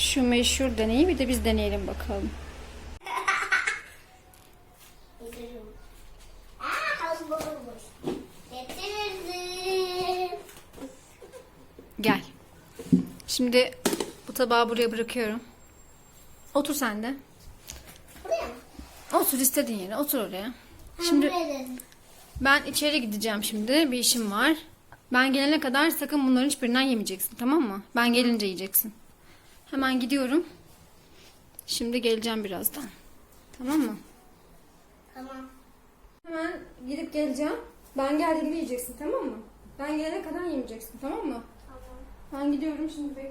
Şu meşhur deneyi bir de biz deneyelim bakalım. Gel. Şimdi bu tabağı buraya bırakıyorum. Otur sen de. Buraya mı? Otur istediğin yere. Otur oraya. Şimdi ben içeri gideceğim şimdi. Bir işim var. Ben gelene kadar sakın bunların hiçbirinden yemeyeceksin. Tamam mı? Ben gelince yiyeceksin. Hemen gidiyorum. Şimdi geleceğim birazdan. Tamam mı? Tamam. Hemen gidip geleceğim. Ben geldiğimde yiyeceksin tamam mı? Ben gelene kadar yemeyeceksin tamam mı? Tamam. Ben gidiyorum şimdi bekle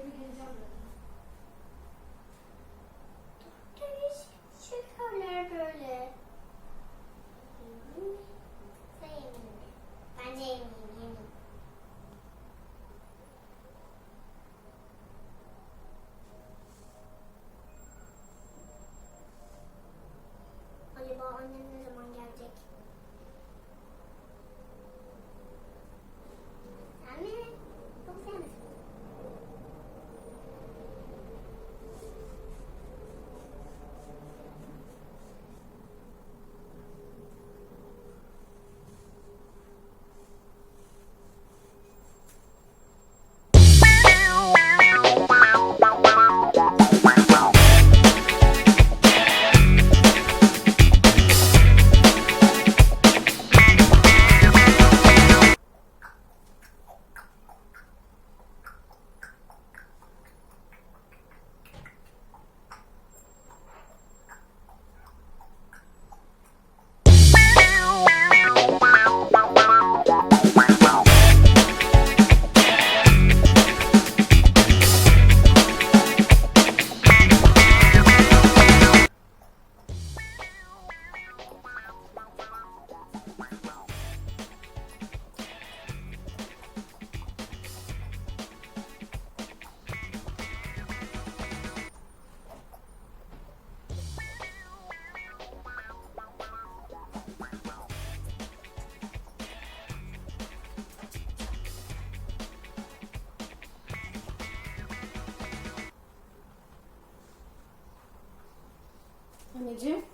Anneciğim.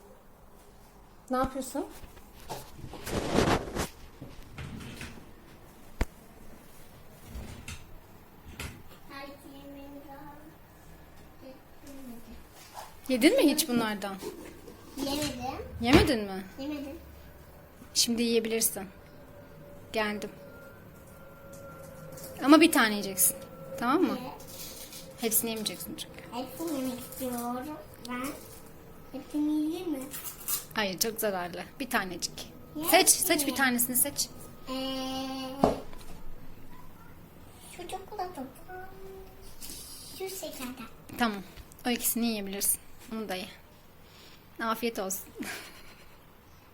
Ne yapıyorsun? Yedin mi hiç bunlardan? Yemedim. Yemedin mi? Yemedim. Şimdi yiyebilirsin. Geldim. Ama bir tane yiyeceksin. Tamam mı? Evet. Hepsini yemeyeceksin çünkü. Hepsini yemek istiyorum. Ben hepsini yiyeyim mi? Hayır çok zararlı. Bir tanecik. Ya, Seç, seç ne? bir tanesini seç. Ee, şu çikolata. Şu şekerden. Tamam. O ikisini yiyebilirsin. Onu da ye. Afiyet olsun.